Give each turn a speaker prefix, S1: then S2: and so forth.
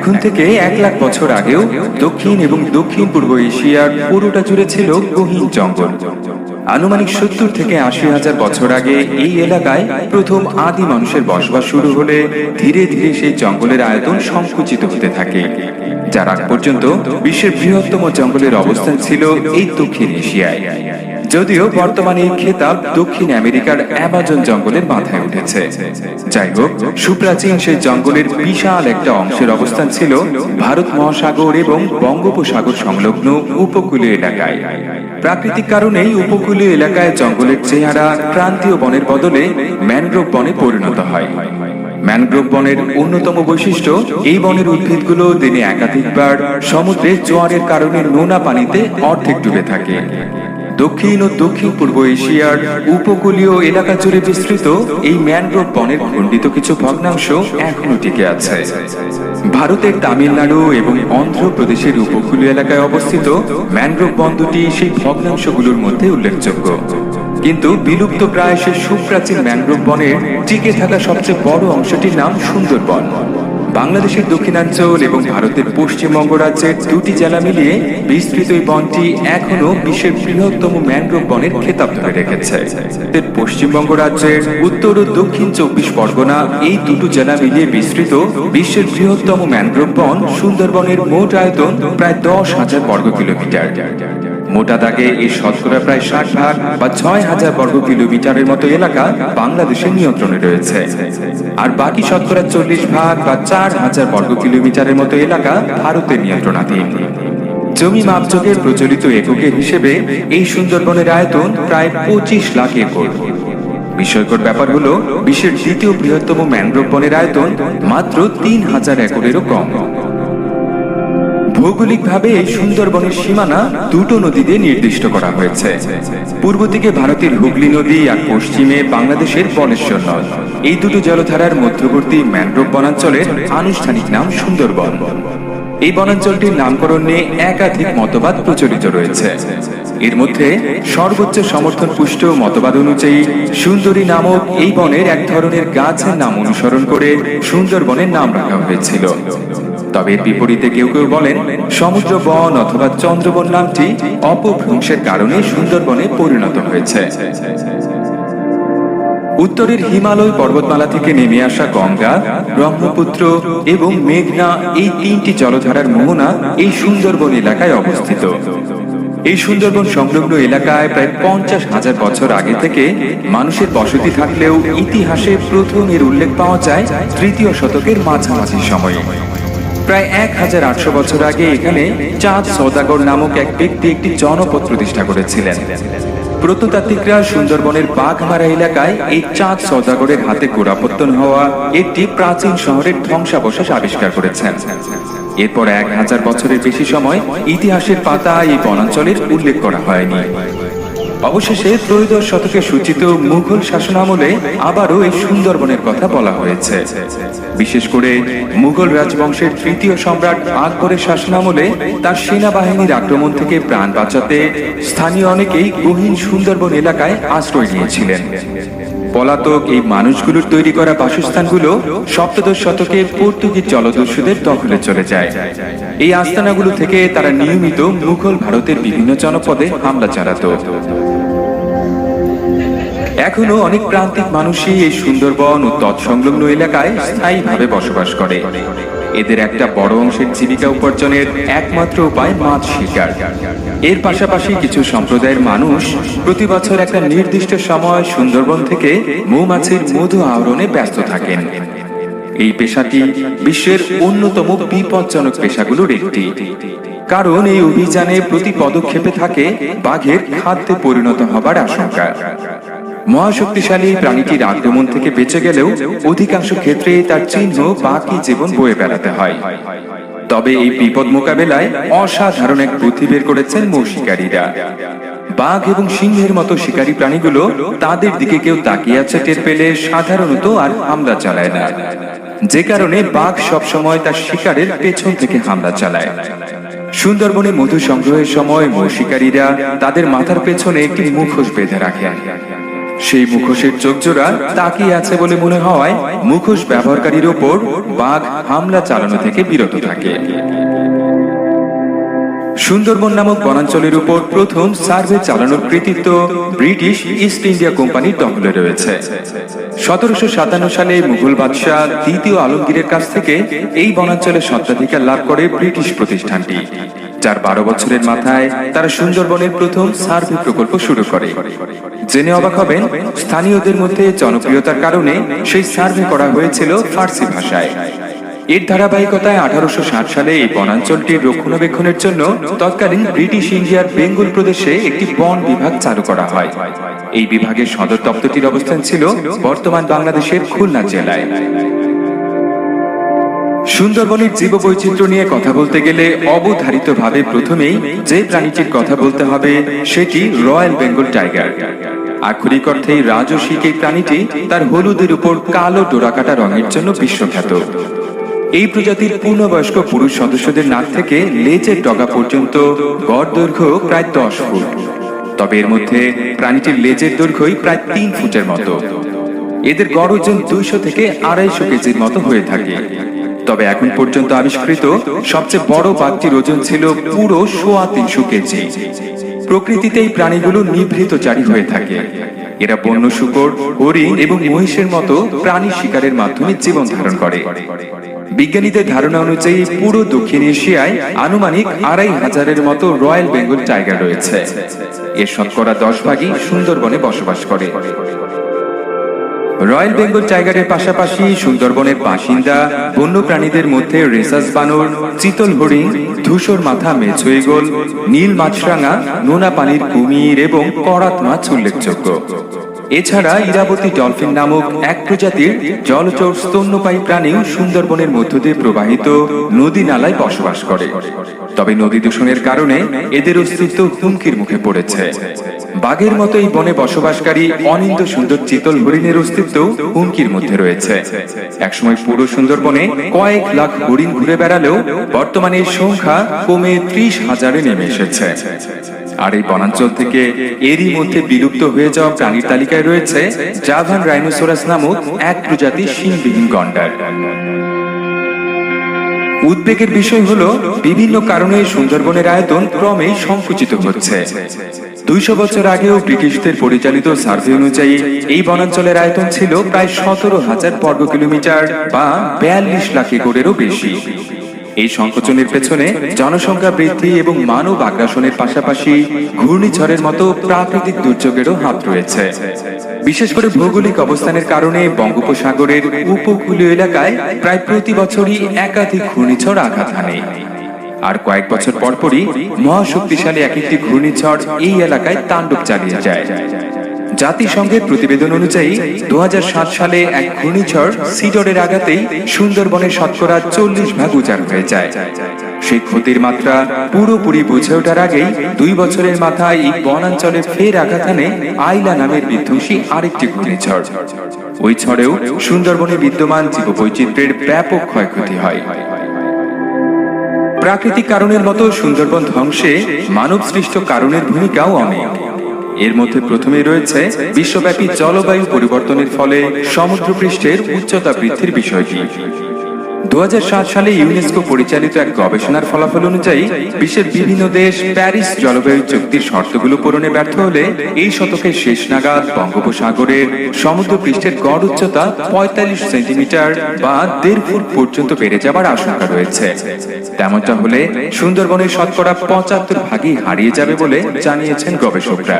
S1: এখন থেকে এক লাখ বছর আগেও দক্ষিণ এবং দক্ষিণ পূর্ব এশিয়ার পুরোটা জুড়ে ছিল গহীন জঙ্গল। আনুমানিক সত্তর থেকে আশি হাজার বছর আগে এই এলাকায় প্রথম আদি মানুষের বসবাস শুরু হলে ধীরে ধীরে সেই জঙ্গলের আয়তন সংকুচিত হতে থাকে। যার আগ পর্যন্ত বিশ্বের বৃহত্তম জঙ্গলের অবস্থান ছিল এই দক্ষিণ এশিয়ায়। যদিও বর্তমানে এই খেতাব দক্ষিণ আমেরিকার অ্যামাজন জঙ্গলের মাথায় উঠেছে। যাই হোক সুপ্রাচীন সেই জঙ্গলের বিশাল একটা অংশের অবস্থান ছিল ভারত মহাসাগর এবং বঙ্গোপসাগর সংলগ্ন উপকূলীয় এলাকায়। প্রাকৃতিক কারণেই উপকূলীয় এলাকায় জঙ্গলের চেহারা ক্রান্তীয় বনের বদলে ম্যানগ্রোভ বনে পরিণত হয়। ম্যানগ্রোভ বনের অন্যতম বৈশিষ্ট্য, এই বনের উদ্ভিদগুলো দিনে একাধিকবার সমুদ্রে জোয়ারের কারণে নোনা পানিতে অর্ধেক ডুবে থাকে। দক্ষিণ ও দক্ষিণ পূর্ব এশিয়ার উপকূলীয় এলাকা জুড়ে বিস্তৃত এই ম্যানগ্রোভ বনের খণ্ডিত কিছু ভগ্নাংশ এখনও টিকে আছে। ভারতের তামিলনাড়ু এবং অন্ধ্রপ্রদেশের উপকূলীয় এলাকায় অবস্থিত ম্যানগ্রোভ বন দুটি সেই ভগ্নাংশগুলোর মধ্যে উল্লেখযোগ্য। কিন্তু বিলুপ্ত প্রায় সে সুপ্রাচীন ম্যানগ্রোভ বনের টিকে থাকা সবচেয়ে বড় অংশটির নাম সুন্দরবন। বাংলাদেশের দক্ষিণাঞ্চল এবং ভারতের পশ্চিমবঙ্গ রাজ্যের দুটি জেলা মিলিয়ে বিস্তৃত এই বনটি এখনও বিশ্বের বৃহত্তম ম্যানগ্রোভ বনের খেতাব ধরে রেখেছে। পশ্চিমবঙ্গ রাজ্যের উত্তর ও দক্ষিণ চব্বিশ পরগনা এই দুটো জেলা মিলিয়ে বিস্তৃত বিশ্বের বৃহত্তম ম্যানগ্রোভ বন সুন্দরবনের মোট আয়তন প্রায় দশ হাজার বর্গ কিলোমিটার। মোটা দাগে এই শতকরা প্রায় ষাট ভাগ বা ছয় হাজার বর্গ কিলোমিটারের মতো এলাকা বাংলাদেশের নিয়ন্ত্রণে রয়েছে। আর বাকি শতকরা চল্লিশ ভাগ বা চার হাজার বর্গ কিলোমিটারের মতো এলাকা ভারতের নিয়ন্ত্রণাধীন। জমি মাপযোগের প্রচলিত এককের হিসেবে এই সুন্দরবনের আয়তন প্রায় পঁচিশ লাখ একর। বিস্ময়কর ব্যাপার হলো, বিশ্বের দ্বিতীয় বৃহত্তম ম্যানগ্রোভ বনের আয়তন মাত্র তিন হাজার একরেরও কম। ভৌগোলিকভাবে এই সুন্দরবনের সীমানা দুটো নদীতে নির্দিষ্ট করা হয়েছে। পূর্ব দিকে ভারতের হুগলি নদী আর পশ্চিমে বাংলাদেশের বনেশ্বর নদ। এই দুটো জলধারার মধ্যবর্তী ম্যানগ্রোভ বনাঞ্চলের আনুষ্ঠানিক নাম সুন্দরবন। এই বনাঞ্চলটির নামকরণ নিয়ে একাধিক মতবাদ প্রচলিত রয়েছে। এর মধ্যে সর্বোচ্চ সমর্থন পুষ্ট মতবাদ অনুযায়ী, সুন্দরী নামক এই বনের এক ধরনের গাছের নাম অনুসরণ করে সুন্দরবনের নাম রাখা হয়েছিল। তবে বিপরীতে কেউ কেউ বলেন, সমুদ্র বন অথবা চন্দ্রবন নামটি অপভ্রংশের কারণে সুন্দরবনে পরিণত হয়েছে। উত্তরের হিমালয় পর্বতমালা থেকে নেমে আসা গঙ্গা, ব্রহ্মপুত্র এবং মেঘনা এই তিনটি জলধারার মোহনা এই সুন্দরবন এলাকায় অবস্থিত। এই সুন্দরবন সংলগ্ন এলাকায় প্রায় পঞ্চাশ হাজার বছর আগে থেকে মানুষের বসতি থাকলেও ইতিহাসে প্রথম এর উল্লেখ পাওয়া যায় তৃতীয় শতকের মাঝামাঝি সময়ে। প্রায় এক হাজার আটশো বছর আগে এখানে চাঁদ সৌদাগর নামক এক ব্যক্তি একটি জনপদ প্রতিষ্ঠা করেছিলেন। প্রত্নতাত্ত্বিকরা সুন্দরবনের বাঘমারা এলাকায় এই চাঁদ সৌদাগরের হাতে গোড়াপত্তন হওয়া একটি প্রাচীন শহরের ধ্বংসাবশেষ আবিষ্কার করেছেন। এরপর এক হাজার বছরের বেশি সময় ইতিহাসের পাতা এই বনাঞ্চলের উল্লেখ করা হয়নি। অবশেষে ত্রয়োদশ শতকে সূচিত মুঘল শাসনামলে আবারও এই সুন্দরবনের কথা বলা হয়েছে। বিশেষ করে মুঘল রাজবংশের তৃতীয় সম্রাট আকবরের শাসনামলে তার সেনাবাহিনীর আক্রমণ থেকে প্রাণ বাঁচাতে স্থানীয় অনেকেই গহীন সুন্দরবন এলাকায় আশ্রয় নিয়েছিলেন। পলাতক এই মানুষগুলোর তৈরি করা বাসস্থানগুলো সপ্তদশ শতকে পর্তুগিজ জলদস্যুদের দখলে চলে যায়। এই আস্তানাগুলো থেকে তারা নিয়মিত মুঘল ভারতের বিভিন্ন জনপদে হামলা চালাতো। এখনও অনেক প্রান্তিক মানুষই এই সুন্দরবন ও তৎসংলগ্ন এলাকায় স্থায়ীভাবে বসবাস করে। এদের একটা বড় অংশের জীবিকা উপার্জনের একমাত্র উপায় মাছ শিকার। এর পাশাপাশি কিছু সম্প্রদায়ের মানুষ প্রতি বছর একটা নির্দিষ্ট সময় সুন্দরবন থেকে মৌমাছির মধু আহরণে ব্যস্ত থাকেন। এই পেশাটি বিশ্বের অন্যতম বিপজ্জনক পেশাগুলোর একটি। কারণ এই অভিযানে প্রতি পদক্ষেপে থাকে বাঘের খাদ্যে পরিণত হবার আশঙ্কা। মহাশক্তিশালী প্রাণীটির আক্রমণ থেকে বেঁচে গেলেও অধিকাংশ ক্ষেত্রে তার চিহ্ন বাকি জীবন বয়ে বেড়াতে হয়। তবে এই বিপদ মোকাবেলায় অসাধারণ এক বুদ্ধি বের করেছেন মৌ শিকারীরা। বাঘ এবং সিংহের মতো শিকারী প্রাণীগুলো তাদের দিকে কেউ তাকিয়ে আছে টের পেলে সাধারণত আর হামলা চালায় না। যে কারণে বাঘ সবসময় তার শিকারের পেছন থেকে হামলা চালায়। সুন্দরবনে মধু সংগ্রহের সময় মৌ শিকারীরা তাদের মাথার পেছনে একটি মুখোশ বেঁধে রাখেন। সেই মুখোশের চোখজোড়া তাকিয়ে আছে বলে মনে হওয়ায় মুখোশ ব্যবহারকারীর ওপর বাঘ হামলা চালানো থেকে বিরত থাকে। সুন্দরবন নামক বনাঞ্চলের উপর প্রথম সার্ভে চালানোর কৃতিত্ব ব্রিটিশ ইস্ট ইন্ডিয়া কোম্পানির দখলে রয়েছে। সতেরোশো সাতান্ন সালে মুঘল বাদশাহ দ্বিতীয় আলমগীরের কাছ থেকে এই বনাঞ্চলের স্বত্বাধিকার লাভ করে ব্রিটিশ প্রতিষ্ঠানটি। যার বারো বছরের মাথায় তারা সুন্দরবনের প্রথম সার্ভে প্রকল্প শুরু করে। জেনে অবাক হবেন, স্থানীয়দের মধ্যে জনপ্রিয়তার কারণে সেই সার্ভে করা হয়েছিল ফার্সি ভাষায়। এর ধারাবাহিকতায় আঠারোশো ষাট সালে এই বনাঞ্চলটির রক্ষণাবেক্ষণের জন্য তৎকালীন ব্রিটিশ ইন্ডিয়ার বেঙ্গল প্রদেশে একটি বন বিভাগ চালু করা হয়। এই বিভাগের সদর দপ্তরটির অবস্থান ছিল বর্তমান বাংলাদেশের খুলনা জেলায়। সুন্দরবনের জীববৈচিত্র্য নিয়ে কথা বলতে গেলে অবধারিতভাবে প্রথমেই যে প্রাণীটির কথা বলতে হবে সেটি রয়্যাল বেঙ্গল টাইগার। আক্ষরিক অর্থেই রাজসিক এই প্রাণীটি তার হলুদের উপর কালো ডোরাকাটা রঙের জন্য বিশ্বখ্যাত। এই প্রজাতির পূর্ণবয়স্ক পুরুষ সদস্যদের নাক থেকে লেজের ডগা পর্যন্ত গড় দৈর্ঘ্য প্রায় দশ ফুট। তবে এর মধ্যে প্রাণীটির লেজের দৈর্ঘ্যই প্রায় তিন ফুটের মতো। এদের গড় ওজন দুইশো থেকে আড়াইশো কেজির মতো হয়ে থাকে। তবে এখন পর্যন্ত আবিষ্কৃত সবচেয়ে বড় বাঘটির ওজন ছিল পুরো সোয়া তিনশো কেজি। প্রকৃতিতে এই প্রাণীগুলো নিভৃতচারী হয়ে থাকে। এরা বন্য শুকর, হরিণ এবং মহিষের মতো প্রাণী শিকারের মাধ্যমে জীবন ধারণ করে। বিজ্ঞানীদের ধারণা অনুযায়ী পুরো দক্ষিণ এশিয়ায় আনুমানিক আড়াই হাজারের মতো রয়্যাল বেঙ্গল টাইগার রয়েছে। এর শতকরা দশ ভাগই সুন্দরবনে বসবাস করে। রয়্যাল বেঙ্গল টাইগারের পাশাপাশি সুন্দরবনের বাসিন্দা বন্য প্রাণীদের মধ্যে রেসাস বানর, চিতল হরিণ, ধূসর মাথা মেছো এগোল নীল মাছরাঙা, নোনা পানির কুমির এবং করাত মাছ উল্লেখযোগ্য। এছাড়া ইরাবতী ডলফিন নামক এক প্রজাতির জলচর স্তন্যপায়ী প্রাণী সুন্দরবনের মধ্য দিয়ে প্রবাহিত নদী নালায় বসবাস করে। তবে নদী দূষণের কারণে এদের অস্তিত্ব হুমকির মুখে পড়েছে। বাঘের মতো এই বনে বসবাসকারী অনিন্দ সুন্দর চিতল হরিণের অস্তিত্ব হুমকির মধ্যে রয়েছে। একসময় পুরো সুন্দরবনে কয়েক লাখ হরিণ ঘুরে বেড়ালেও বর্তমানে সংখ্যা কমে ত্রিশ হাজারে নেমে এসেছে। আর এই বনাঞ্চল থেকে এরই মধ্যে বিলুপ্ত হয়ে যাওয়া প্রাণীর তালিকায় রয়েছে জাভান রাইনোসোরাস নামক এক প্রজাতির শিংবিহীন গন্ডার। উদ্বেগের বিষয় হলো, বিভিন্ন কারণে সুন্দরবনের আয়তন ক্রমেই সংকুচিত হচ্ছে। দুইশো বছর আগেও ব্রিটিশদের পরিচালিত সার্ভে অনুযায়ী এই বনাঞ্চলের আয়তন ছিল প্রায় সতেরো হাজার বর্গ কিলোমিটার বা বিয়াল্লিশ লাখ একরেরও বেশি। এই সংকোচনের পেছনে জনসংখ্যা বৃদ্ধি এবং মানব আগ্রাসনের পাশাপাশি ঘূর্ণিঝড়ের মতো প্রাকৃতিক দুর্যোগেরও হাত রয়েছে। বিশেষ করে ভৌগোলিক অবস্থানের কারণে বঙ্গোপসাগরের উপকূলীয় এলাকায় প্রায় প্রতি বছরই একাধিক ঘূর্ণিঝড় আঘাত হানে। আর কয়েক বছর পরপরই মহাশক্তিশালী এক একটি ঘূর্ণিঝড় এই এলাকায় তাণ্ডব চালিয়ে যায়। জাতিসংঘের প্রতিবেদন অনুযায়ী দু হাজার সাত সালে এক ঘূর্ণিঝড় সিডরের আঘাতেই সুন্দরবনের শতকরা চল্লিশ ভাগ উজাড় হয়ে যায়। সেই ক্ষতির মাত্রা পুরোপুরি বুঝে ওঠার আগেই দুই বছরের মাথায় এই বনাঞ্চলে ফের আঘাত আনে আইলা নামের বিধ্বংসী আরেকটি ঘূর্ণিঝড়। ওই ঝড়েও সুন্দরবনে বিদ্যমান জীববৈচিত্র্যের ব্যাপক ক্ষয়ক্ষতি হয়। প্রাকৃতিক কারণের মতো সুন্দরবন ধ্বংসে মানব সৃষ্ট কারণের ভূমিকাও অনেক। এর মধ্যে প্রথমেই রয়েছে বিশ্বব্যাপী জলবায়ু পরিবর্তনের ফলে সমুদ্র পৃষ্ঠের উচ্চতা বৃদ্ধির বিষয়টি। দু হাজার সাত সালে ইউনেস্কো পরিচালিত এক গবেষণার ফলাফল অনুযায়ী, বিশ্বের বিভিন্ন দেশ প্যারিস জলবায়ু চুক্তির শর্তগুলো পূরণে ব্যর্থ হলে এই শতকের শেষ নাগাদ বঙ্গোপসাগরের সমুদ্র পৃষ্ঠের গড় উচ্চতা পঁয়তাল্লিশ সেন্টিমিটার বা দেড় ফুট পর্যন্ত বেড়ে যাবার আশঙ্কা রয়েছে। তেমনটা হলে সুন্দরবনের শতকরা পঁচাত্তর ভাগই হারিয়ে যাবে বলে জানিয়েছেন গবেষকরা।